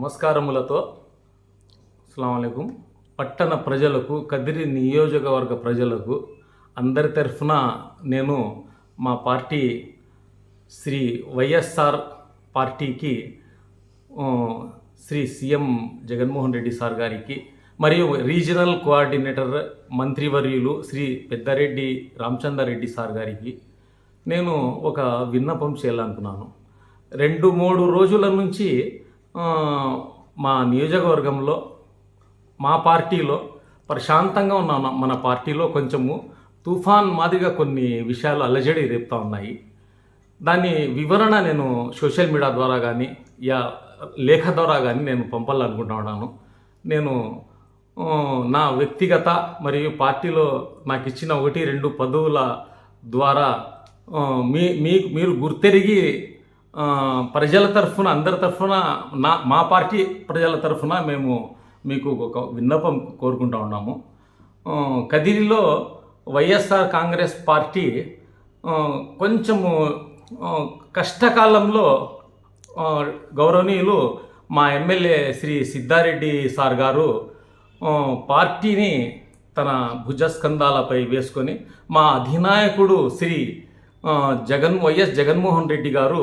నమస్కారములతో. అస్సలం పట్టణ ప్రజలకు కదిరి నియోజకవర్గ ప్రజలకు అందరి తరఫున నేను మా పార్టీ శ్రీ వైఎస్ఆర్ పార్టీకి శ్రీ సీఎం జగన్మోహన్ రెడ్డి సార్ గారికి మరియు రీజనల్ కోఆర్డినేటర్ మంత్రివర్యులు శ్రీ పెద్దారెడ్డి రామచంద్రారెడ్డి సార్ గారికి నేను ఒక విన్నపం చేయాలనుకున్నాను. రెండు మూడు రోజుల నుంచి మా నియోజకవర్గంలో మా పార్టీలో ప్రశాంతంగా ఉన్న మన పార్టీలో కొంచెము తుఫాన్ మాదిరిగా కొన్ని విషయాలు అల్లజడి రేపుతా ఉన్నాయి. దాని వివరణ నేను సోషల్ మీడియా ద్వారా కానీ యా లేఖ ద్వారా కానీ నేను పంపాలనుకుంటున్నాను. నేను నా వ్యక్తిగత మరియు పార్టీలో నాకు ఇచ్చిన ఒకటి రెండు పదవుల ద్వారా మీ మీ మీరు గుర్తెరిగి ప్రజల తరఫున అందరి తరఫున నా మా పార్టీ ప్రజల తరఫున మేము మీకు ఒక విన్నపం కోరుకుంటా ఉన్నాము. కదిరిలో వైఎస్ఆర్ కాంగ్రెస్ పార్టీ కొంచెము కష్టకాలంలో గౌరవనీయులు మా ఎమ్మెల్యే శ్రీ సిద్ధారెడ్డి సార్ గారు పార్టీని తన భుజస్కంధాలపై వేసుకొని మా అధినాయకుడు శ్రీ జగన్ వైఎస్ జగన్మోహన్ రెడ్డి గారు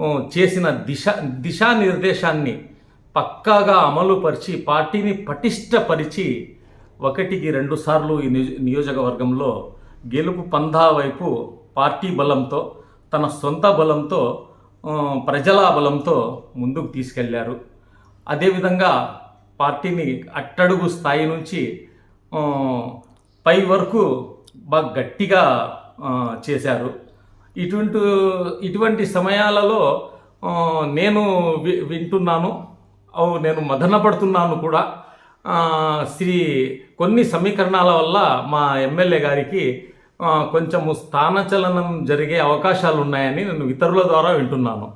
చేసిన దిశ దిశానిర్దేశాన్ని పక్కాగా అమలుపరిచి పార్టీని పటిష్టపరిచి ఒకటికి రెండు సార్లు ఈ నియోజ- నియోజకవర్గంలో గెలుపు పందా వైపు పార్టీ బలంతో తన సొంత బలంతో ప్రజల బలంతో ముందుకు తీసుకెళ్ళారు. అదేవిధంగా పార్టీని అట్టడుగు స్థాయి నుంచి పై వరకు బాగా గట్టిగా చేశారు. ఇటువంటి ఇటువంటి సమయాలలో నేను వి- వింటున్నాను. నేను నేను మదనపడుతున్నాను కూడా. శ్రీ కొన్ని సమీకరణాల వల్ల మా ఎమ్మెల్యే గారికి కొంచెము స్థానచలనం జరిగే అవకాశాలు ఉన్నాయని నేను ఇతరుల ద్వారా వింటున్నాను.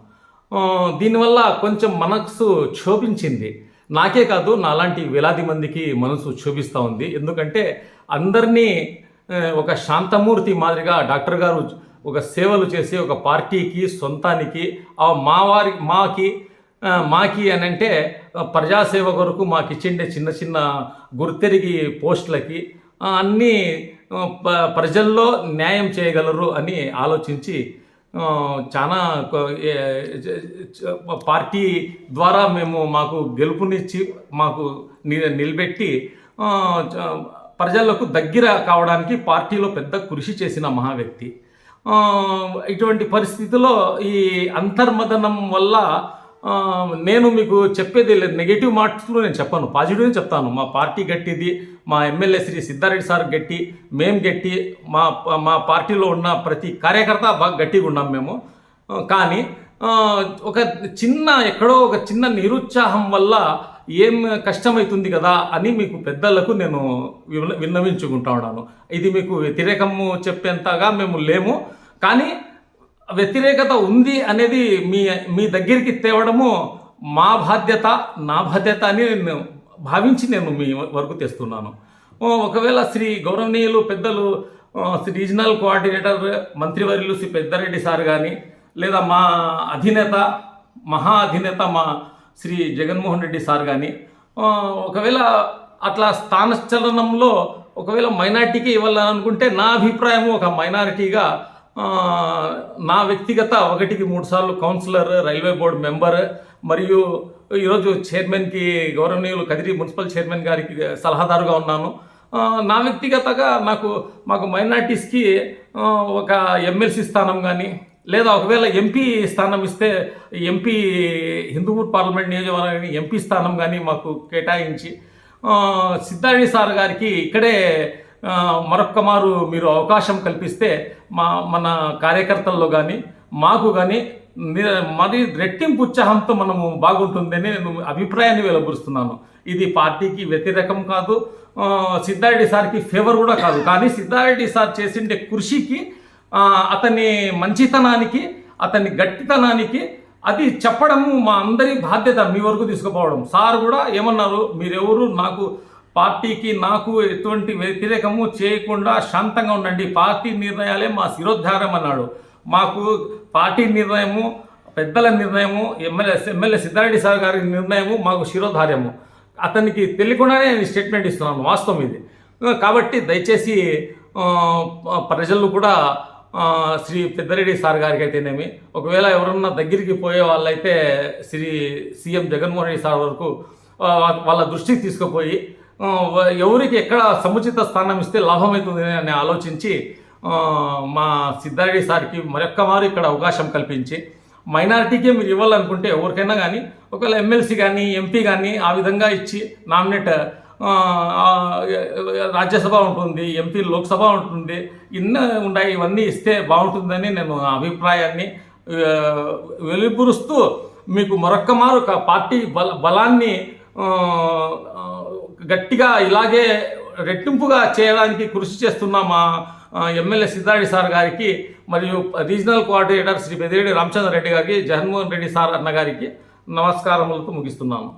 దీనివల్ల కొంచెం మనసు క్షోభించింది. నాకే కాదు నాలాంటి వేలాది మందికి మనసు క్షోభిస్తూ ఉంది. ఎందుకంటే అందరినీ ఒక శాంతమూర్తి మాదిరిగా డాక్టర్ గారు ఒక సేవలు చేసి ఒక పార్టీకి సొంతానికి ఆ మా వారి మాకి మాకి అని అంటే ప్రజాసేవ కొరకు మాకు ఇచ్చిండే చిన్న చిన్న గుర్తెరిగి పోస్టులకి అన్నీ ప- ప్రజల్లో న్యాయం చేయగలరు అని ఆలోచించి చాలా పార్టీ ద్వారా మేము మాకు గెలుపునిచ్చి మాకు ని- నిలబెట్టి ప్రజలకు దగ్గర కావడానికి పార్టీలో పెద్ద కృషి చేసిన మహావ్యక్తి. ఇటువంటి పరిస్థితిలో ఈ అంతర్మదనం వల్ల నేను మీకు చెప్పేది లేదు. నెగిటివ్ మార్క్స్లో నేను చెప్పను. పాజిటివ్గా చెప్తాను. మా పార్టీ గట్టిది మా ఎమ్మెల్యే శ్రీ సిద్ధారెడ్డి సార్ గట్టి మేం గట్టి మా మా పార్టీలో ఉన్న ప్రతి కార్యకర్త బాగా గట్టిగా ఉన్నాం మేము. కానీ ఒక చిన్న ఎక్కడో ఒక చిన్న నిరుత్సాహం వల్ల ఏం కష్టమవుతుంది కదా అని మీకు పెద్దలకు నేను విన్న విన్నవించుకుంటా ఉన్నాను. ఇది మీకు వ్యతిరేకము చెప్పేంతగా మేము లేము. కానీ వ్యతిరేకత ఉంది అనేది మీ మీ దగ్గరికి తేవడము మా బాధ్యత నా బాధ్యత అని నేను భావించి నేను మీ వరకు తెస్తున్నాను. ఒకవేళ శ్రీ గౌరవనీయులు పెద్దలు శ్రీ రీజనల్ కోఆర్డినేటర్ మంత్రివర్యులు శ్రీ పెద్దారెడ్డి సార్ కానీ లేదా మా అధినేత మహా అధినేత మా శ్రీ జగన్మోహన్ రెడ్డి సార్ కానీ ఒకవేళ అట్లా స్థానచలనంలో ఒకవేళ మైనార్టీకి ఇవ్వాలనుకుంటే నా అభిప్రాయం ఒక మైనారిటీగా నా వ్యక్తిగత ఒకటికి మూడు సార్లు కౌన్సిలర్ రైల్వే బోర్డు మెంబర్ మరియు ఈరోజు చైర్మన్కి గౌరవనీయులు కదిరి మున్సిపల్ చైర్మన్ గారికి సలహాదారుగా ఉన్నాను. నా వ్యక్తిగతగా నాకు మాకు మైనార్టీస్కి ఒక ఎమ్మెల్సీ స్థానం కానీ లేదా ఒకవేళ ఎంపీ స్థానం ఇస్తే ఎంపీ హిందూపూర్ పార్లమెంట్ నియోజకవర్గానికి ఎంపీ స్థానం కానీ మాకు కేటాయించి సిద్ధారెడ్డి సార్ గారికి ఇక్కడే మరొక్క మారు మీరు అవకాశం కల్పిస్తే మా మన కార్యకర్తల్లో కానీ మాకు కానీ మరి రెట్టింపు ఉత్సాహంతో మనము బాగుంటుందని నేను అభిప్రాయాన్ని వెలబరుస్తున్నాను ఇది పార్టీకి వ్యతిరేకం కాదు. సిద్ధారెడ్డి సార్కి ఫేవర్ కూడా కాదు. కానీ సిద్ధారెడ్డి సార్ చేసిండే కృషికి అతని మంచితనానికి అతని గట్టితనానికి అది చెప్పడము మా అందరి బాధ్యత మీ వరకు తీసుకుపోవడం. సార్ కూడా ఏమన్నారు మీరెవరు? నాకు పార్టీకి నాకు ఎటువంటి వ్యతిరేకము చేయకుండా శాంతంగా ఉండండి. పార్టీ నిర్ణయాలే మా శిరోద్ధారం అన్నాడు. మాకు పార్టీ నిర్ణయము పెద్దల నిర్ణయము ఎమ్మెల్యే ఎమ్మెల్యే సిద్ధారెడ్డి సార్ గారి నిర్ణయము మాకు శిరోధార్యము. అతనికి తెలియకుండానే నేను స్టేట్మెంట్ ఇస్తున్నాను వాస్తవం ఇది. కాబట్టి దయచేసి ప్రజలు కూడా శ్రీ పెద్దరెడ్డి సార్ గారికి అయితేనేమి ఒకవేళ ఎవరన్నా దగ్గరికి పోయే వాళ్ళైతే శ్రీ సీఎం జగన్మోహన్ రెడ్డి సార్ వరకు వాళ్ళ దృష్టికి తీసుకుపోయి ఎవరికి ఎక్కడ సముచిత స్థానం ఇస్తే లాభమవుతుంది అని ఆలోచించి మా సిద్ధారెడ్డి సార్కి మరొక్క మారు ఇక్కడ అవకాశం కల్పించి మైనారిటీకే మీరు ఇవ్వాలనుకుంటే ఎవరికైనా కానీ ఒకవేళ ఎమ్మెల్సీ కానీ ఎంపీ కానీ ఆ విధంగా ఇచ్చి నామినేట్ రాజ్యసభ ఉంటుంది ఎంపీ లోక్సభ ఉంటుంది ఇన్ని ఉన్నాయి ఇవన్నీ ఇస్తే బాగుంటుందని నేను నా అభిప్రాయాన్ని వెలుపురుస్తూ మీకు మరొక్క మారు పార్టీ బల బలాన్ని గట్టిగా ఇలాగే రెట్టింపుగా చేయడానికి కృషి చేస్తున్న మా ఎమ్మెల్యే సిద్ధారెడ్డి సార్ గారికి మరియు రీజనల్ కోఆర్డినేటర్ శ్రీ పెద్దిరెడ్డి రామచంద్ర రెడ్డి గారికి జగన్మోహన్ రెడ్డి సార్ అన్న గారికి నమస్కారములతో ముగిస్తున్నాను